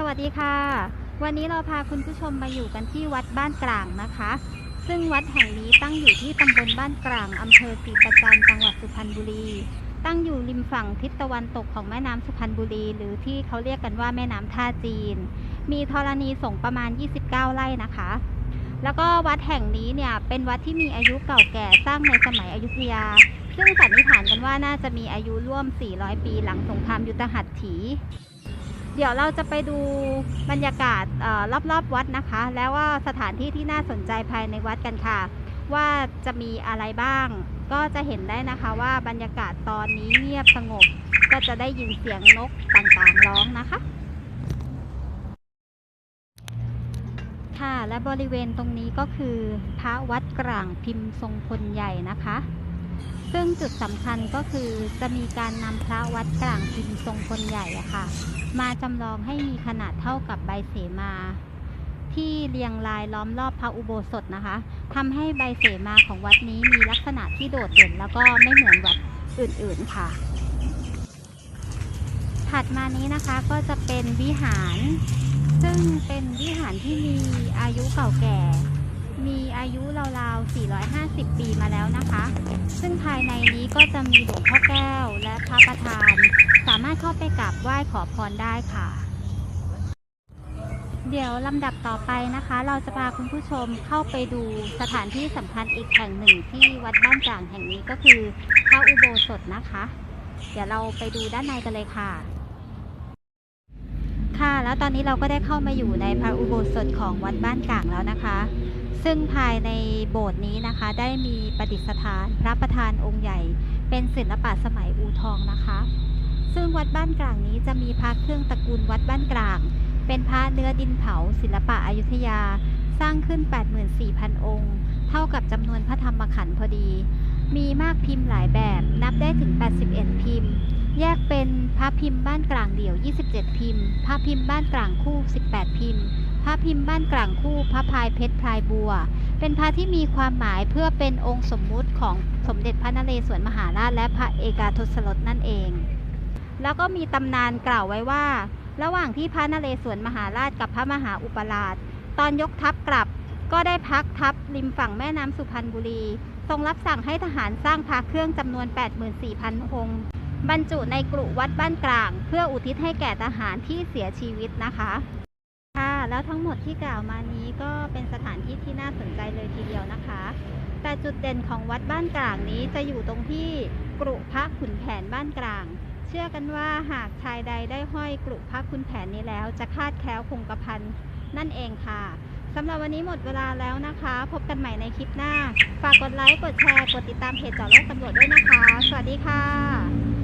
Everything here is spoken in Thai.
สวัสดีค่ะ วันนี้เราพาคุณผู้ชมมาอยู่กันที่วัดบ้านกลางนะคะ ซึ่งวัดแห่งนี้ตั้งอยู่ที่ตำบลบ้านกลางอำเภอศรีประจันต์จังหวัดสุพรรณบุรี ตั้งอยู่ริมฝั่งทิศตะวันตกของแม่น้ำสุพรรณบุรี หรือที่เขาเรียกกันว่าแม่น้ำท่าจีน มีธรณีสงประมาณ 29 ไร่นะคะ แล้วก็วัดแห่งนี้เนี่ยเป็นวัดที่มีอายุเก่าแก่สร้างในสมัยอยุธยา ซึ่งสันนิษฐานกันว่าน่าจะมีอายุร่วม 400 ปีหลังสงครามยุทธหัตถี เดี๋ยวเราจะไปดูบรรยากาศเออรอบๆวัดนะคะ แล้วว่าสถานที่ที่น่าสนใจภายในวัดกันค่ะ ว่าจะมีอะไรบ้าง ก็จะเห็นได้นะคะว่าบรรยากาศตอนนี้เงียบสงบ ก็จะได้ยินเสียงนกต่างๆร้องนะคะ ค่ะและบริเวณตรงนี้ก็คือพระวัดกลางพิมพ์ทรงพลใหญ่นะคะ ซึ่งจุดสำคัญก็คือจะมีการนำพระวัดกลางพิมพ์ทรงพลใหญ่อะค่ะ มาจำลองให้มีขนาดเท่ากับใบเสมา ที่เรียงรายล้อมรอบพระอุโบสถนะคะทำให้ใบเสมาของวัดนี้มีลักษณะที่โดดเด่น แล้วก็ไม่เหมือนวัดอื่นๆค่ะ ถัดมานี้นะคะก็จะเป็นวิหาร ซึ่งเป็นวิหารที่มีอายุเก่าแก่ มีอายุราวๆ 450 ปีมาแล้วนะคะ ซึ่งภายในนี้ก็จะมีหลวงพ่อแก้วและพระประธาน สามารถเข้าไปกราบไหว้ขอพรได้ค่ะ เดี๋ยวลำดับต่อไปนะคะ เราจะพาคุณผู้ชมเข้าไปดูสถานที่สำคัญอีกแห่งหนึ่งที่วัดบ้านจ่างแห่งนี้ก็คือพระอุโบสถนะคะ เดี๋ยวเราไปดูด้านในกันเลยค่ะ ค่ะ แล้วตอนนี้เราก็ได้เข้ามาอยู่ในพระอุโบสถของวัดบ้านกลางแล้วนะคะ ซึ่งภายในโบสถ์นี้นะคะ ได้มีประดิษฐานพระประธานองค์ใหญ่ เป็นศิลปะสมัยอูทองนะคะ ซึ่งวัดบ้านกลางนี้จะมีพระเครื่องตระกูลวัดบ้านกลาง เป็นพระเนื้อดินเผา ศิลปะอยุธยา สร้างขึ้น 84,000 องค์ เท่ากับจำนวนพระธรรมขันธ์พอดี มีมากพิมพ์หลายแบบ นับได้ถึง 81 พิมพ์ แยกเป็น พระพิมพ์บ้านกลางเดี่ยว 27 พิมพ์พระพิมพ์บ้านกลางคู่ 18 พิมพ์พระพิมพ์บ้านกลางคู่พระพายเพชรพลายบัว เป็นพระที่มีความหมายเพื่อเป็นองค์สมมุติของสมเด็จพระนเรศวรมหาราชและพระเอกาทศรสนั่นเอง แล้วก็มีตำนานกล่าวไว้ว่า ระหว่างที่พระนเรศวรมหาราชกับพระมหาอุปราช ตอนยกทัพกลับก็ได้พักทัพริมฝั่งแม่น้ำสุพรรณบุรี ทรงรับสั่งให้ทหารสร้างพระเครื่องจำนวน 84,000 องค์ บรรจุในกรุวัดบ้านกลาง เพื่ออุทิศให้แก่ทหารที่เสียชีวิตนะคะค่ะแล้วทั้งหมดที่กล่าวมานี้ก็เป็นสถานที่ที่น่าสนใจเลยทีเดียวนะคะ แต่จุดเด่นของวัดบ้านกลางนี้จะอยู่ตรงที่กรุพระขุนแผนบ้านกลาง เชื่อกันว่าหากชายใดได้ห้อยกรุพระขุนแผนนี้แล้ว จะคาดแคล้วคงกระพันนั่นเองค่ะสำหรับวันนี้หมดเวลาแล้วนะคะ พบกันใหม่ในคลิปหน้า ฝากกดไลค์ กดแชร์ กดติดตามเพจเจาะโลกตำรวจด้วยนะคะ สวัสดีค่ะ